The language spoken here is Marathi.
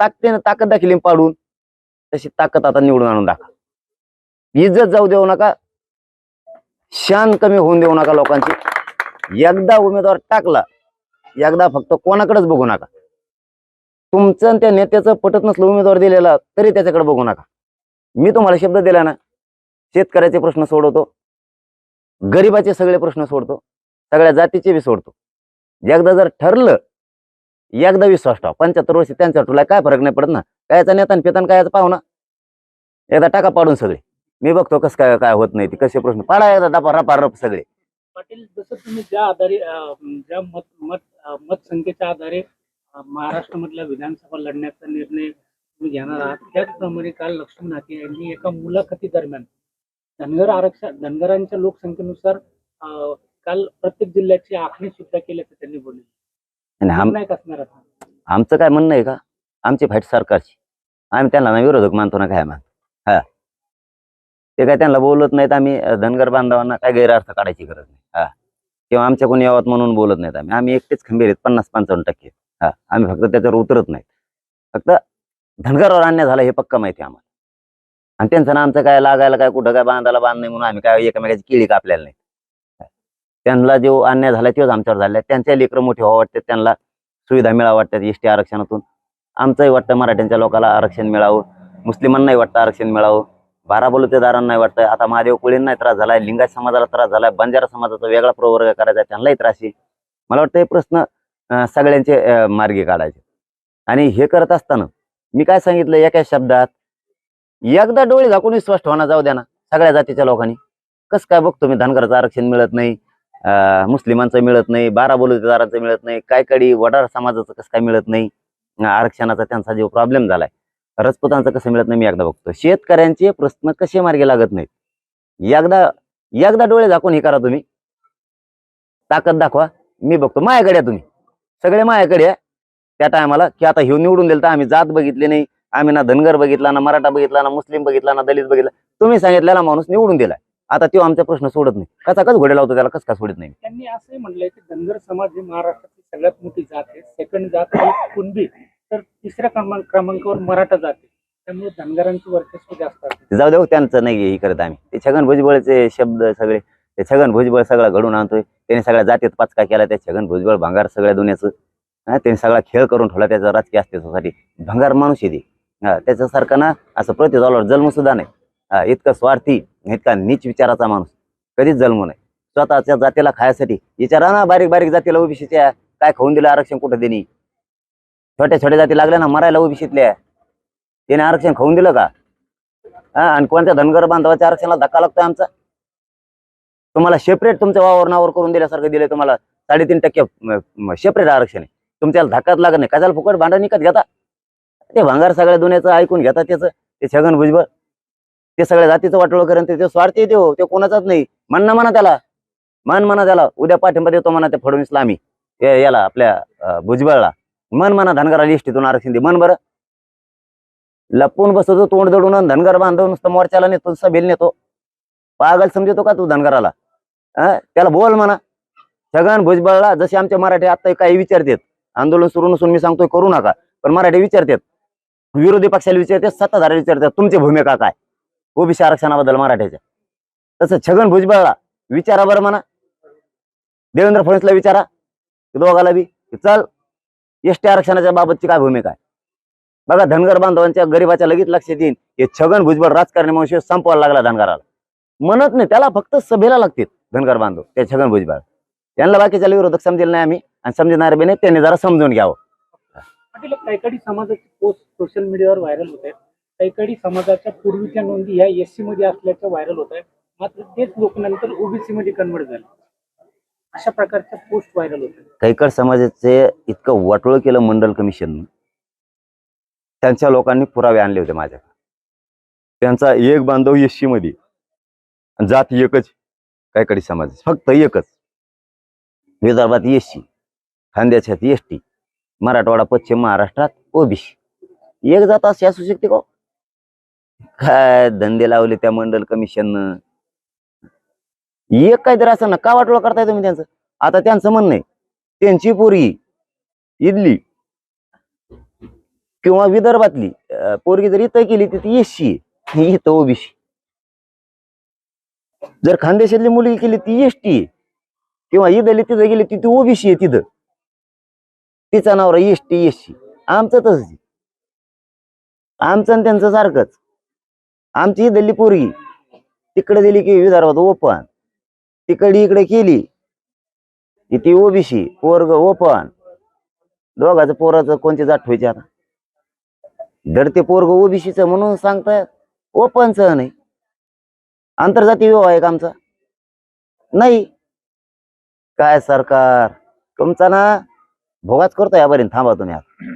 ताकदीनं ताकद दाखिली पाडून तशी ताकद आता निवडून आणून दाखा इज्जत जाऊ देऊ नका. शान कमी होऊन देऊ नका लोकांची. एकदा उमेदवार टाकला एकदा फक्त कोणाकडेच बघू नका. तुमचं त्या नेत्याचं पटत नसलं उमेदवार दिलेला तरी त्याच्याकडे बघू नका. मी तुम्हाला शब्द दिला ना शेतकऱ्याचे प्रश्न सोडवतो गरिबाचे सगळे प्रश्न सोडतो सगळ्या जातीचे बी सोडतो. एकदा जर ठरलं एकदा विश्वास ठेवा. पंच्याहत्तर वर्ष त्यांच्या तुला काय फरक नाही पडत ना. कायचा नेता पेतान कायचा पाहुणा. एकदा टाका पाडून सगळे. मी बघतो कसं काय काय होत नाही ते कसे प्रश्न. पाडा एकदा दापा रपा रप सगळे. पाटील जसं तुम्ही ज्या आधारे अं, ज्या मत मत मतसंख्येच्या आधारे अं, महाराष्ट्रामधल्या विधानसभा लढण्याचा निर्णय तुम्ही घेणार आहात त्याचप्रमाणे काल लक्ष्मण हाके यांनी एका मुलाखती दरम्यान धनगर आरक्षण धनगरांच्या लोकसंख्येनुसार अं, काल प्रत्येक जिल्ह्याची आखणी सुद्धा केल्याचं त्यांनी बोलले. आणि आम नाही असणार आता. आमचं काय म्हणणं आहे का? आमची फाईट सरकारची. आम्ही त्यांना ना विरोधक मानतो ना काय मान हा. ते काय त्यांना बोलत नाहीत आम्ही अं, धनगर बांधवांना काय गैरअर्थ काढायची गरज नाही. हा. किंवा आमच्या कोणी यावत म्हणून बोलत नाहीत आम्ही. आम्ही एकटेच खंबीर आहेत पन्नास पंचावन्न टक्के. हा. आम्ही फक्त त्याच्यावर उतरत नाहीत. फक्त धनगरावर अन्याय झाला हे पक्का माहिती आहे आम्हाला. आणि त्यांचं ना आमचं काय लागायला काय कुठं काय बांधायला बांध नाही म्हणून आम्ही काय एकमेकाची किळी कापलेली नाही त्यांना जो अन्याय झाला तोच आमच्यावर झाला त्यांच्या लेकरं मोठे व्हावं वाटते त्यांना सुविधा मिळावं वाटतात एस टी आरक्षणातून. आमचंही वाटतं मराठ्यांच्या लोकांना आरक्षण मिळावं. मुस्लिमांनाही वाटतं आरक्षण मिळावं. बारा बलुतेदारांनाही वाटतं. आता महादेव कोळींनाही त्रास झालाय लिंगायत समाजाला त्रास झालाय बंजारा समाजाचा वेगळा प्रवर्ग करायचा त्यांनाही त्रास आहे. मला वाटतं हे प्रश्न सगळ्यांचे मार्गी काढायचे. आणि हे करत असताना मी काय सांगितलं एका शब्दात एकदा डोळे झाकून विश्वास ठेवणं जाऊ द्या ना सगळ्या जातीच्या लोकांनी. कसं काय बघतो मी धनगराचं आरक्षण मिळत नाही. मुस्लिमांचं मिळत नाही बारा बलुतेदारांचं मिळत नाही काय कडी वडार समाजाचं कसं काय मिळत नाही आरक्षणाचा त्यांचा जो प्रॉब्लेम झालाय रजपुतांचं कसं मिळत नाही मी एकदा बघतो शेतकऱ्यांचे प्रश्न कसे मार्गे लागत नाहीत? एकदा एकदा डोळे दाखवून हे करा तुम्ही. ताकद दाखवा. मी बघतो. मायाकडे या तुम्ही. सगळे मायाकडे त्या टायमाला की आता हे निवडून दिलं तर आम्ही जात बघितली नाही आम्ही ना धनगर बघितला ना मराठा बघितला ना मुस्लिम बघितला ना दलित बघितला. तुम्ही सांगितलेला माणूस निवडून दिलाय. आता तो आमचा प्रश्न सोडत नाही. कसा कस घोडे लावतो त्याला कस का सोडत नाही? त्यांनी असंही म्हणलंय की धनगर समाज ही महाराष्ट्रातली सगळ्यात मोठी जात आहे. सेकंड जात आहे कुणबी. तर तिसऱ्या क्रमांक क्रमांकावर मराठा जात आहे. त्यामुळे धनगरांचं वर्चस्व जास्त असते. जाऊ देऊ त्यांचं नाही हे करत आम्ही. ते छगन भुजबळचे शब्द सगळे ते छगन भुजबळ सगळं घडून आणतोय. त्याने सगळ्या जातीत पाचका केला त्या छगन भुजबळ भांगार सगळ्या दुनियाचं. हा त्याने सगळा खेळ करून ठेवला त्याचा राजकीय अस्तित्वासाठी. भंगार माणूस आहे ते. हा त्याच्यासारखं ना असं प्रति झाल्यावर जन्म सुद्धा नाही. हा इतका स्वार्थी इतका नीच विचाराचा माणूस. कधीच जन्म नाही. स्वतःच्या जातीला खायसाठी विचारा ना बारीक बारीक जातीला ओबीसीच्या काय खाऊन दिलं आरक्षण कुठं देणी छोट्या छोट्या जाती लागल्या ना मरायला ओबीसीतल्या. त्याने आरक्षण खाऊन दिलं का? हा आणि कोणत्या धनगर बांधवाच्या आरक्षणाला धक्का लागतोय आमचा? तुम्हाला सेपरेट तुमच्या वावर नावर करून दिल्यासारखं दिलं तुम्हाला. साडेतीन टक्के सेपरेट आरक्षण आहे. तुमच्याला धक्काच लागत नाही. कशाला फुकट भांडण निकत घेता? ते भांगार सगळ्या दुनियाचं ऐकून घेता त्याचं. ते छगन भुजबळ. ते सगळ्या जातीचं वाटोळ करेन ते स्वार्थी देऊ हो, ते कोणाचाच नाही. म्हण म्हणा त्याला. मन म्हणा त्याला. उद्या पाठिंबा देतो म्हणा ते फडणवीसला आम्ही. याला आपल्या भुजबळला. मन म्हणा धनगराला इष्टीतून आरक्षण दे. मन बरं. लपून बसतो तोंड दडून धनगर बांधव नुसतं मोर्चाला नेतो सभेला नेतो. पागल समजतो का तू धनगराला? त्याला बोल म्हणा. छगन भुजबळला जसे आमचे मराठी आता काही विचारतात. आंदोलन सुरू नसून मी सांगतोय करू नका. पण मराठी विचारतात. विरोधी पक्षाला विचारतात सत्ताधारी विचारतात तुमची भूमिका काय? ओबीसी आरक्षणाबद्दल मराठ्याच्या तसं छगन भुजबळला विचारा बरं म्हणा. देवेंद्र फडणवीसला विचारा. दोघाला बी. चल एस टी आरक्षणाच्या बाबतची काय भूमिका आहे? बघा धनगर बांधवांच्या गरीबाच्या लगेच लक्ष देईन हे छगन भुजबळ राजकारणी संपवायला लागला धनगराला. म्हणत नाही त्याला फक्त सभेला लागतील धनगर बांधव त्या छगन भुजबळ. त्यांना बाकीच्या विरोधक समजेल नाही आम्ही आणि समजणार बी नाही त्यांनी जरा समजून घ्यावं. काही समाजाची पोस्ट सोशल मीडियावर व्हायरल होत कैकडी समाजाच्या पूर्वीच्या नोंदी ह्या एससी मध्ये असल्याचं व्हायरल होत आहे मात्र तेच लोक नंतर ओबीसी मध्ये कन्वर्ट झाले. अशा प्रकारच्या पोस्ट व्हायरल होत. कैकड समाजाचे इतकं वाटोळ केलं मंडल कमिशन त्यांच्या लोकांनी पुरावे आणले होते माझ्याकडे. त्यांचा एक बांधव एससी मध्ये. जात एकच कैकडी समाज. फक्त एकच. विदर्भात एससी खांद्याच्यात एस टी मराठवाडा पश्चिम महाराष्ट्रात ओबीसी एक जात अशी असू शकते का हो? काय धंदे लावले त्या मंडल कमिशननं? एक काहीतरी असं ना का वाटोळ करताय तुम्ही त्यांचं. आता त्यांचं म्हणणं आहे त्यांची पोरगी इडली किंवा विदर्भातली पोरगी जर इथं केली तर ती एससी इथं ओबीसी जर खानदेशातली मुलगी केली ती एसटी किंवा इदली तिथं गेली ती ती ओबीसी आहे तिथं. तिचा नावरा एसटी एसशी. सी आमचं तसंच आमचं आणि त्यांचं सारखंच. आमची इथली पोरगी. तिकडे दिली की विदर्भात ओपन. तिकडे इकडे केली. की ती ओबीसी पोरग ओपन. दोघाचं पोराचं कोणते जात व्हायचे आता? जर ते पोरग ओबीसीच म्हणून सांगतायत ओपनच नाही. आंतरजातीय विवाह आहे का आमचा. नाही. काय सरकार? तुमचा ना भोगाच करतोय बरीन थांबा तुम्ही आता.